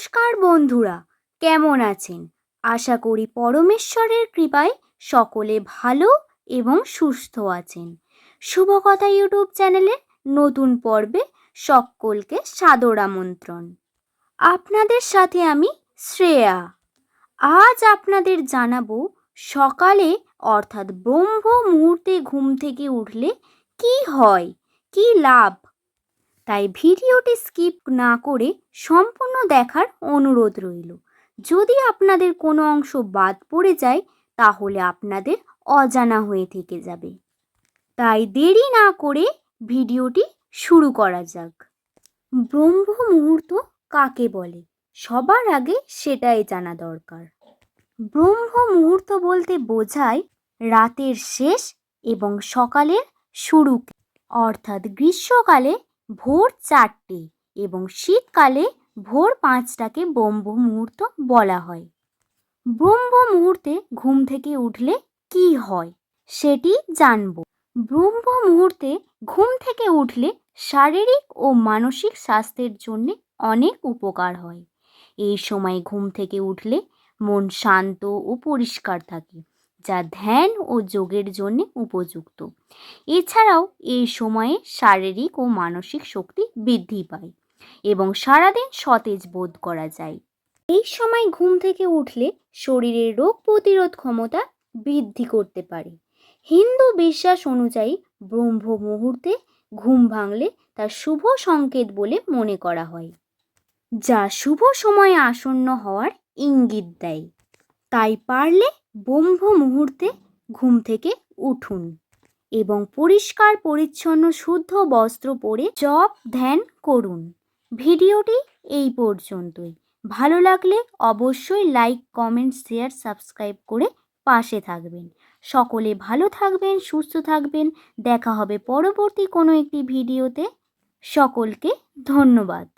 নমস্কার বন্ধুরা, কেমন আছেন? আশা করি পরমেশ্বরের কৃপায় সকলে ভালো এবং সুস্থ আছেন। শুভকথা ইউটিউব চ্যানেলে নতুন পর্বে সকলকে সাদর আমন্ত্রণ। আপনাদের সাথে আমি শ্রেয়া। আজ আপনাদের জানাব সকালে, অর্থাৎ ব্রহ্ম মুহূর্তে ঘুম থেকে উঠলে কি হয়, কি লাভ? তাই ভিডিওটি স্কিপ না করে সম্পূর্ণ দেখার অনুরোধ রইল। যদি আপনাদের কোনো অংশ বাদ পড়ে যায়, তাহলে আপনাদের অজানা হয়ে থেকে যাবে। তাই দেরি না করে ভিডিওটি শুরু করা যাক। ব্রহ্ম মুহূর্ত কাকে বলে? সবার আগে সেটাই জানা দরকার। ব্রহ্ম মুহূর্ত বলতে বোঝায় রাতের শেষ এবং সকালের শুরু অর্থাৎ গ্রীষ্মকালে ভোর চারটে এবং শীতকালে ভোর পাঁচটাকে ব্রহ্ম মুহূর্ত বলা হয়। ব্রহ্ম মুহূর্তে ঘুম থেকে উঠলে কি হয় সেটি জানব। ব্রহ্ম মুহূর্তে ঘুম থেকে উঠলে শারীরিক ও মানসিক স্বাস্থ্যের জন্য অনেক উপকার হয়। এই সময় ঘুম থেকে উঠলে মন শান্ত ও পরিষ্কার থাকে। যা ধ্যান ও যোগের জন্য উপযুক্ত। এছাড়াও এই সময়ে শারীরিক ও মানসিক শক্তি বৃদ্ধি পায় এবং সারাদিন সতেজ বোধ করা যায়। এই সময় ঘুম থেকে উঠলে শরীরের রোগ প্রতিরোধ ক্ষমতা বৃদ্ধি করতে পারে। হিন্দু বিশ্বাস অনুযায়ী ব্রহ্ম মুহূর্তে ঘুম ভাঙলে তা শুভ সংকেত বলে মনে করা হয়, যা শুভ সময়ে আসন্ন হওয়ার ইঙ্গিত দেয়। তাই পারলে ব্রহ্ম মুহূর্তে ঘুম থেকে উঠুন এবং পরিষ্কার, পরিচ্ছন্ন, শুদ্ধ বস্ত্র পরে জপ ধ্যান করুন। ভিডিওটি এই পর্যন্তই। ভালো লাগলে অবশ্যই লাইক কমেন্ট শেয়ার সাবস্ক্রাইব করে পাশে থাকবেন। সকলে ভালো থাকবেন, সুস্থ থাকবেন। দেখা হবে পরবর্তী কোনো একটি ভিডিওতে। সকলকে ধন্যবাদ।